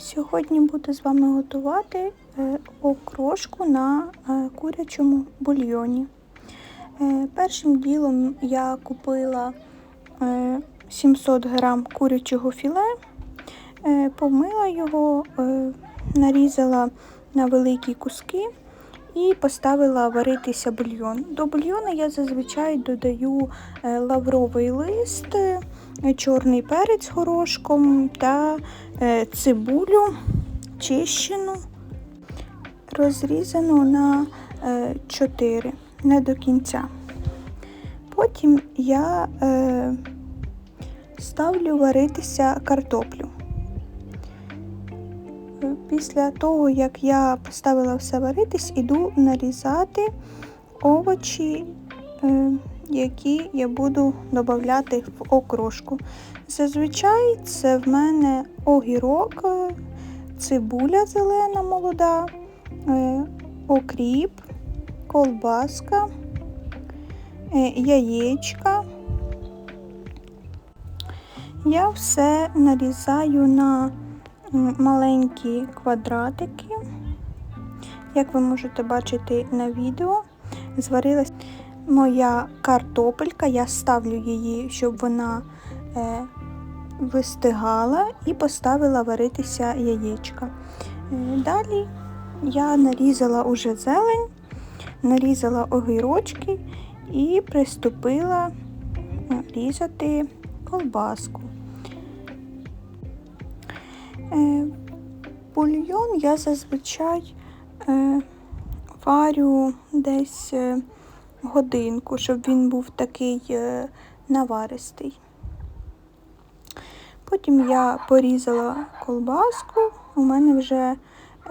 Сьогодні буду з вами готувати е, окрошку на е, курячому бульйоні. Е, Першим ділом я купила е, 700 грам курячого філе, помила його, нарізала на великі куски і поставила варитися бульйон. До бульйону я зазвичай додаю лавровий лист, чорний перець горошком та е, цибулю чищену, розрізану на 4, не до кінця. Потім я е, ставлю варитися картоплю. Е, Після того, як я поставила все варитись, іду нарізати овочі, е, які я буду додати в окрошку. Зазвичай це в мене огірок, е, цибуля зелена молода, е, окріп, колбаска, е, яєчка. Я все нарізаю на маленькі квадратики. Як ви можете бачити на відео, зварилась моя картопелька. Я ставлю її, щоб вона е, вистигала, і поставила варитися яєчка. Е, далі я нарізала уже зелень, нарізала огірочки і приступила е, різати колбаску. Е, Бульйон я зазвичай варю десь годинку, щоб він був такий е, наваристий. Потім я порізала колбаску, у мене вже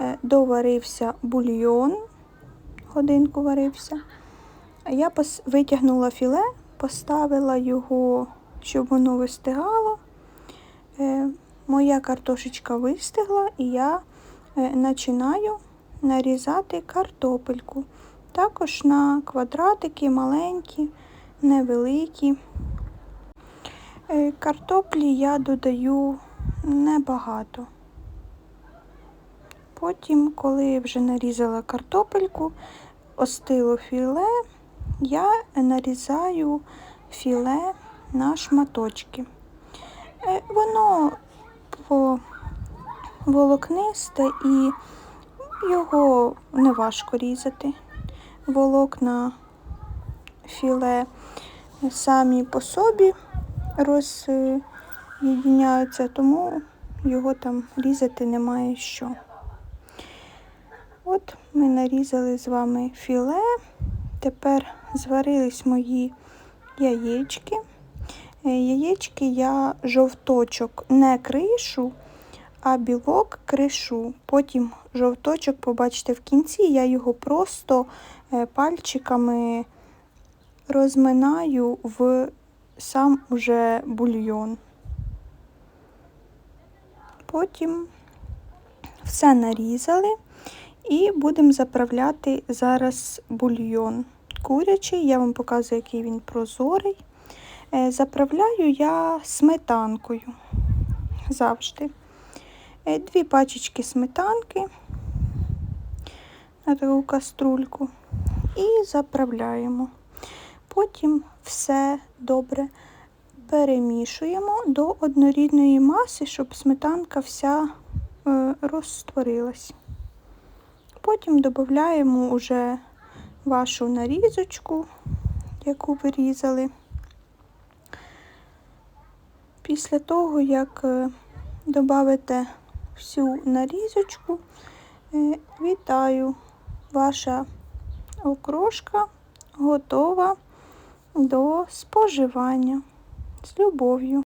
е, доварився бульйон, годинку варився. Я витягнула філе, поставила його, щоб воно вистигало. Е, Моя картошечка вистигла і я починаю нарізати картопельку. Також на квадратики маленькі, невеликі. Е, Картоплі я додаю небагато. Потім, коли вже нарізала картопельку, остило філе, я нарізаю філе на шматочки. Е, Воно волокнисте і його не важко різати. Волокна філе самі по собі роз'єдняються, тому його там різати немає що. От ми нарізали з вами філе. Тепер зварились мої яєчки. Е, Яєчки я жовточок не кришу, а білок кришу. Потім жовточок, побачите в кінці, я його просто е, пальчиками розминаю в сам уже бульйон. Потім все нарізали і будемо заправляти зараз бульйон. Курячий, я вам показую, який він прозорий. Е, Заправляю я сметанкою завжди. Е, Дві пачечки сметанки на таку каструльку і заправляємо. Потім все добре перемішуємо до однорідної маси, щоб сметанка вся е, розтворилась. Потім додаємо уже вашу нарізочку, яку ви різали. Після того, як додавите всю нарізочку, е, вітаю, ваша окрошка готова до споживання з любов'ю.